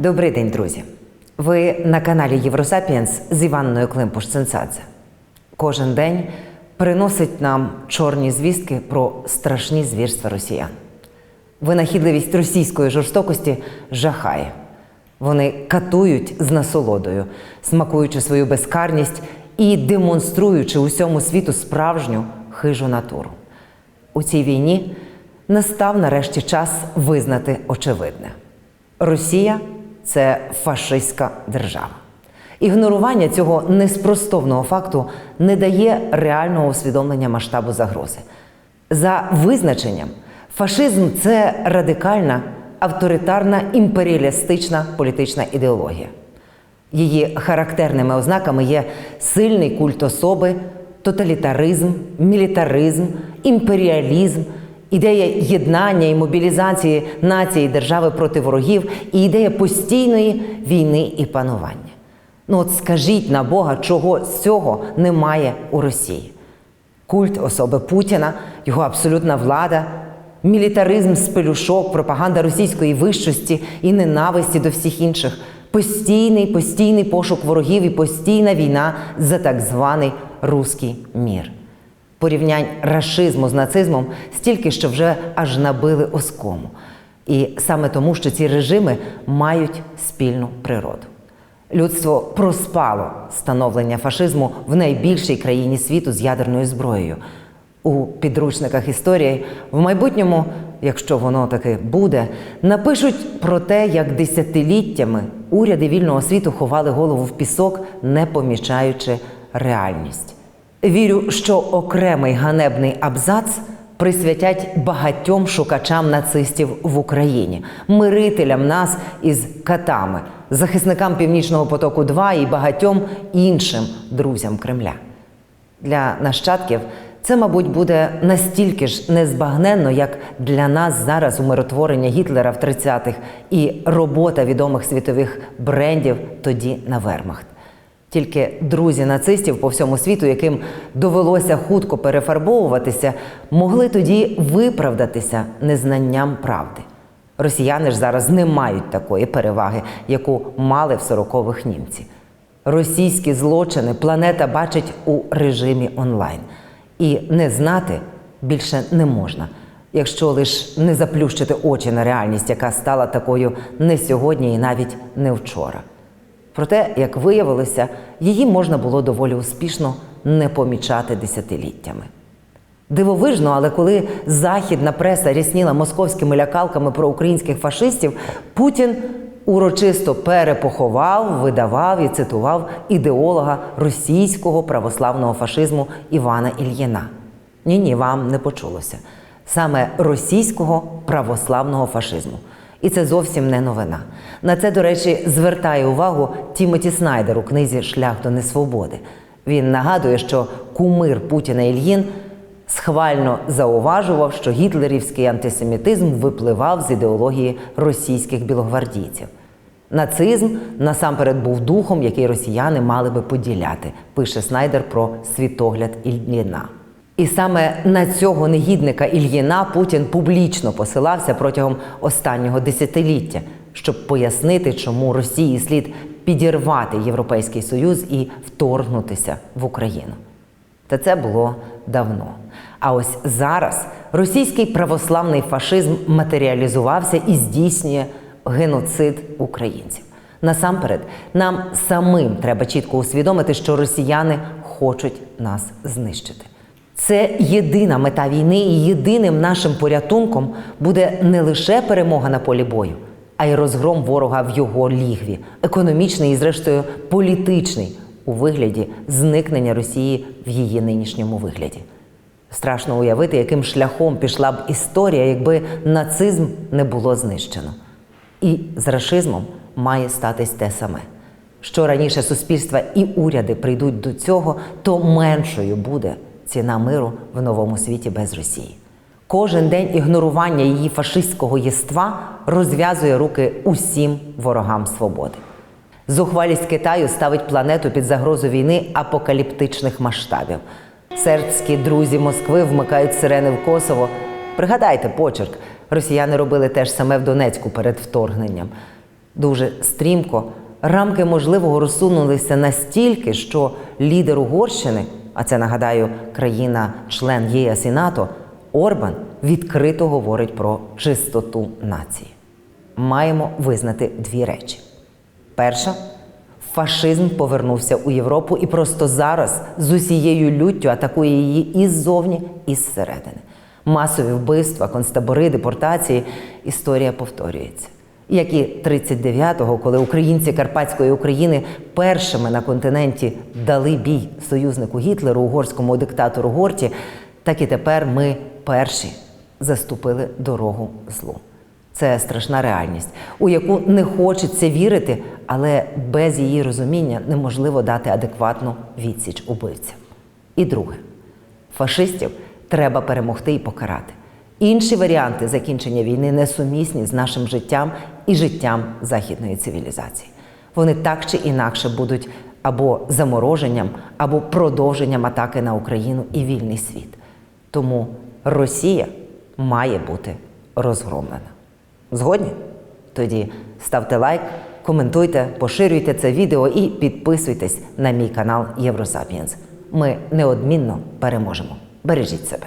Добрий день, друзі. Ви на каналі Євросапіенс з Іванною климпуш сенсація Кожен день приносить нам чорні звістки про страшні звірства росіян. Винахідливість російської жорстокості жахає. Вони катують з насолодою, смакуючи свою безкарність і демонструючи усьому світу справжню хижу натуру. У цій війні настав нарешті час визнати очевидне: Росія це фашистська держава. Ігнорування цього неспростовного факту не дає реального усвідомлення масштабу загрози. За визначенням, фашизм це радикальна, авторитарна імперіалістична політична ідеологія. Її характерними ознаками є сильний культ особи, тоталітаризм, мілітаризм, імперіалізм, ідея єднання і мобілізації нації і держави проти ворогів і ідея постійної війни і панування. Ну от скажіть на Бога, чого з цього немає у Росії. Культ особи Путіна, його абсолютна влада, мілітаризм з пелюшок, пропаганда російської вищості і ненависті до всіх інших, постійний, постійний пошук ворогів і постійна війна за так званий руський мір. Порівнянь рашизму з нацизмом стільки, що вже аж набили оскому. І саме тому, що ці режими мають спільну природу. Людство проспало становлення фашизму в найбільшій країні світу з ядерною зброєю. У підручниках історії в майбутньому, якщо воно таки буде, напишуть про те, як десятиліттями уряди вільного світу ховали голову в пісок, не помічаючи реальність. Вірю, що окремий ганебний абзац присвятять багатьом шукачам нацистів в Україні, мирителям нас із катами, захисникам Північного потоку 2 і багатьом іншим друзям Кремля. Для нащадків це, мабуть, буде настільки ж незбагненно, як для нас зараз умиротворення Гітлера в 30-х і робота відомих світових брендів тоді на Вермахт. Тільки друзі нацистів по всьому світу, яким довелося хутко перефарбовуватися, могли тоді виправдатися незнанням правди. Росіяни ж зараз не мають такої переваги, яку мали в 40-х німці. Російські злочини планета бачить у режимі онлайн. І не знати більше не можна, якщо лише не заплющити очі на реальність, яка стала такою не сьогодні і навіть не вчора. Проте, як виявилося, її можна було доволі успішно не помічати десятиліттями. Дивовижно, але коли західна преса рісніла московськими лякалками про українських фашистів, Путін урочисто перепоховав, видавав і цитував ідеолога російського православного фашизму Івана Ільїна. Ні, ні, вам не почулося. Саме російського православного фашизму. І це зовсім не новина. На це, до речі, звертає увагу Тімоті Снайдер у книзі Шлях до несвободи. Він нагадує, що кумир Путіна Ільїн схвально зауважував, що гітлерівський антисемітизм випливав з ідеології російських білогвардійців. Нацизм насамперед був духом, який росіяни мали би поділяти, пише Снайдер про світогляд Ільїна. І саме на цього негідника Ільїна Путін публічно посилався протягом останнього десятиліття, щоб пояснити, чому Росії слід підірвати Європейський Союз і вторгнутися в Україну. Та це було давно. А ось зараз російський православний фашизм матеріалізувався і здійснює геноцид українців. Насамперед, нам самим треба чітко усвідомити, що росіяни хочуть нас знищити. Це єдина мета війни, і єдиним нашим порятунком буде не лише перемога на полі бою, а й розгром ворога в його лігві, економічний і, зрештою, політичний у вигляді зникнення Росії в її нинішньому вигляді. Страшно уявити, яким шляхом пішла б історія, якби нацизм не було знищено. І з рашизмом має статись те саме. Що раніше суспільства і уряди прийдуть до цього, то меншою буде ціна миру в новому світі без Росії. Кожен день ігнорування її фашистського єства розв'язує руки усім ворогам свободи. Зухвалість Китаю ставить планету під загрозу війни апокаліптичних масштабів. Сербські друзі Москви вмикають сирени в Косово. Пригадайте почерк, росіяни робили те ж саме в Донецьку перед вторгненням. Дуже стрімко рамки можливого розсунулися настільки, що лідер Угорщини, а це нагадаю, країна-член ЄС і НАТО, Орбан відкрито говорить про чистоту нації. Маємо визнати дві речі. Перша фашизм повернувся у Європу і просто зараз з усією люттю атакує її і ззовні, і зсередини. Масові вбивства, концтабори, депортації. Історія повторюється. Як і 39-го, коли українці Карпатської України першими на континенті дали бій союзнику Гітлеру, угорському диктатору Горті, так і тепер ми перші заступили дорогу злу. Це страшна реальність, у яку не хочеться вірити, але без її розуміння неможливо дати адекватну відсіч убивцям. І друге, фашистів треба перемогти і покарати. Інші варіанти закінчення війни несумісні з нашим життям і життям західної цивілізації. Вони так чи інакше будуть або замороженням, або продовженням атаки на Україну і вільний світ. Тому Росія має бути розгромлена. Згодні? Тоді ставте лайк, коментуйте, поширюйте це відео і підписуйтесь на мій канал Євросапієнс. Ми неодмінно переможемо. Бережіть себе.